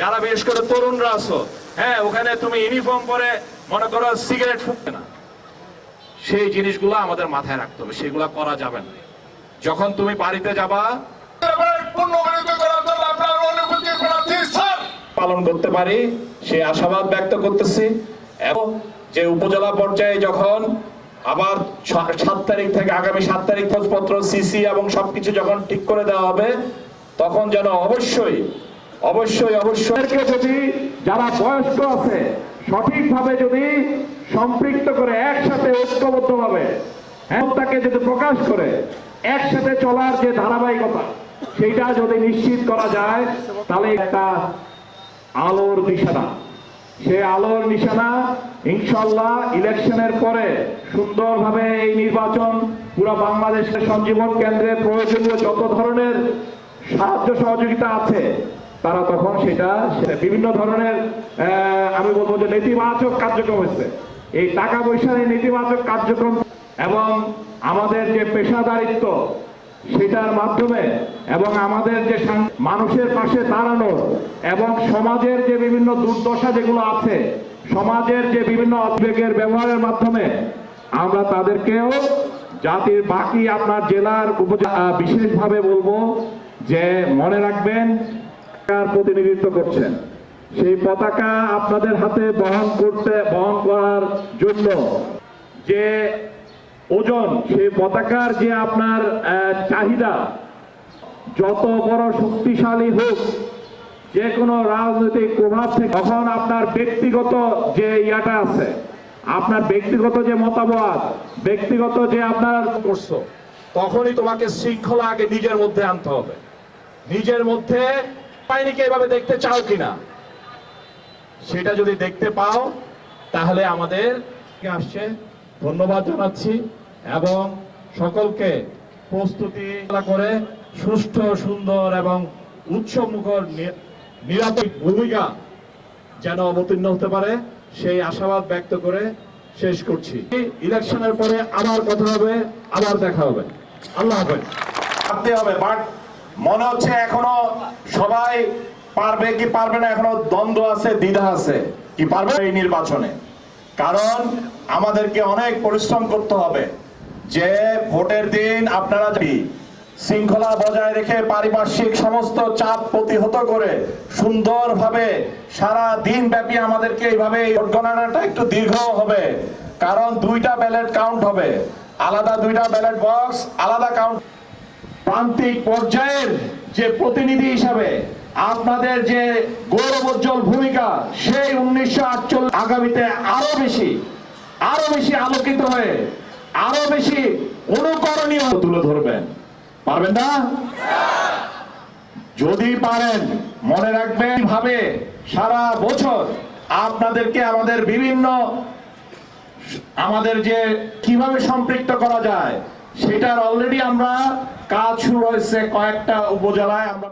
যারা বিশেষ করে তরুণরা আছো হ্যাঁ ওখানে তুমি ইউনিফর্ম পরে মনে করো সিগারেট ফুটবে না। সেই জিনিসগুলো আমাদের মাথায় রাখতে হবে, সেগুলো করা যাবে না। যখন তুমি বাড়িতে যাবা, পালন করতে পারি, সে আশাবাদ ব্যক্ত করতেছি। এবং যে উপজেলা পর্যায়ে যখন আবার সাত তারিখ থেকে আগামী সাত তারিখ খোঁজপত্র সিসি এবং সবকিছু যখন ঠিক করে দেওয়া হবে, তখন যেন অবশ্যই অবশ্যই অবশ্যই। যদি যারা বয়স্ক আছে, সঠিকভাবে যদি সম্পৃক্ত করে একসাথে ঐক্যবদ্ধভাবে তাকে যদি প্রকাশ করে, একসাথে চলার যে ধারাবাহিকতা, সেইটা যদি নিশ্চিত করা যায়, তাহলে একটা আলোর নিশানা। সে আলোর নিশানা ইনশাল্লাহ ইলেকশনের পরে সুন্দরভাবে এই নির্বাচন পুরো বাংলাদেশের সঞ্জীবন কেন্দ্রে প্রয়োজনীয় যত ধরনের সাহায্য সহযোগিতা আছে তারা তখন সেটা বিভিন্ন ধরনের আমি বলব যে নেতিবাচক কার্যক্রম হচ্ছে এই টাকা পয়সার এই নেতিবাচক কার্যক্রম এবং আমাদের যে পেশাদারিত্ব সেটার মাধ্যমে এবং আমাদের যে মানুষের পাশে দাঁড়ানো এবং সমাজের যে বিভিন্ন দুর্দশা যেগুলো আছে, সমাজের যে বিভিন্ন উদ্বেগের ব্যবহারের মাধ্যমে আমরা তাদেরকেও জাতির বাকি আপনার জেলার উপজেলা বিশেষভাবে বলব যে মনে রাখবেন প্রতিনিধিত্ব করছেন। সেই পতাকা আপনাদের হাতে বহন করতে, বহন করার জন্য যে ওজন, সেই পতাকার যে আপনার চাহিদা, যত বড় শক্তিশালী হোক, যে কোনো রাজনৈতিক প্রভাব থেকে তখন আপনার ব্যক্তিগত যে ইয়াটা আছে, আপনার ব্যক্তিগত যে মতামত, ব্যক্তিগত যে আপনার করছ তখনই তোমাকে শৃঙ্খলা আগে নিজের মধ্যে আনতে হবে। নিজের মধ্যে বাহিনীকে এভাবে দেখতে চাও কিনা? সেটা যদি দেখতে পাও, তাহলে আমাদের আসছে ধন্যবাদ জানাচ্ছি এবং সকলকে প্রস্তুতি করে সুষ্ঠু, সুন্দর এবং উৎসবমুখর নিরাপদ ভূমিকা যেন অবতীর্ণ হতে পারে, সেই আশাবাদ ব্যক্ত করে শেষ করছি। ইলেকশনের পরে আবার কথা হবে, আবার দেখা হবে। আল্লাহ হাফেজ। হবে, বাট মনে হচ্ছে এখনও সবাই পারবে কি পারবে না? এখনও দ্বন্দ্ব আছে, দ্বিধা আছে। কি পারবে এই নির্বাচনে? কারণ আমাদেরকে অনেক পরিশ্রম করতে হবে যে ভোটের দিন আপনারা শৃঙ্খলা বজায় রেখে পারিপার্শ্বিক সমস্ত চাপ প্রতিহত করে সুন্দরভাবে সারা দিন ব্যাপী আমাদেরকে এইভাবে এই ভোট গণনাটা একটু দীর্ঘ হবে। কারণ দুইটা ব্যালট কাউন্ট হবে। আলাদা দুইটা ব্যালট বক্স আলাদা কাউন্ট প্রান্তিক পর্যায়ের যে প্রতিনিধি হিসাবে আপনাদের যে গৌরবোজ্জ্বল ভূমিকা, সেই উনিশশো আটচল্লিশ আগামীতে আরও বেশি আরও বেশি আলোকিত হয়ে, আরও বেশি অনুকরণীয় তুলে ধরবেন। পারবেন না? যদি পারেন, মনে রাখবেন ভাবে সারা বছর আপনাদেরকে আমাদের বিভিন্ন, আমাদের যে কীভাবে সম্পৃক্ত করা যায় সেটার অলরেডি আমরা কাজ শুরু হয়েছে কয়েকটা উপজেলায় আমরা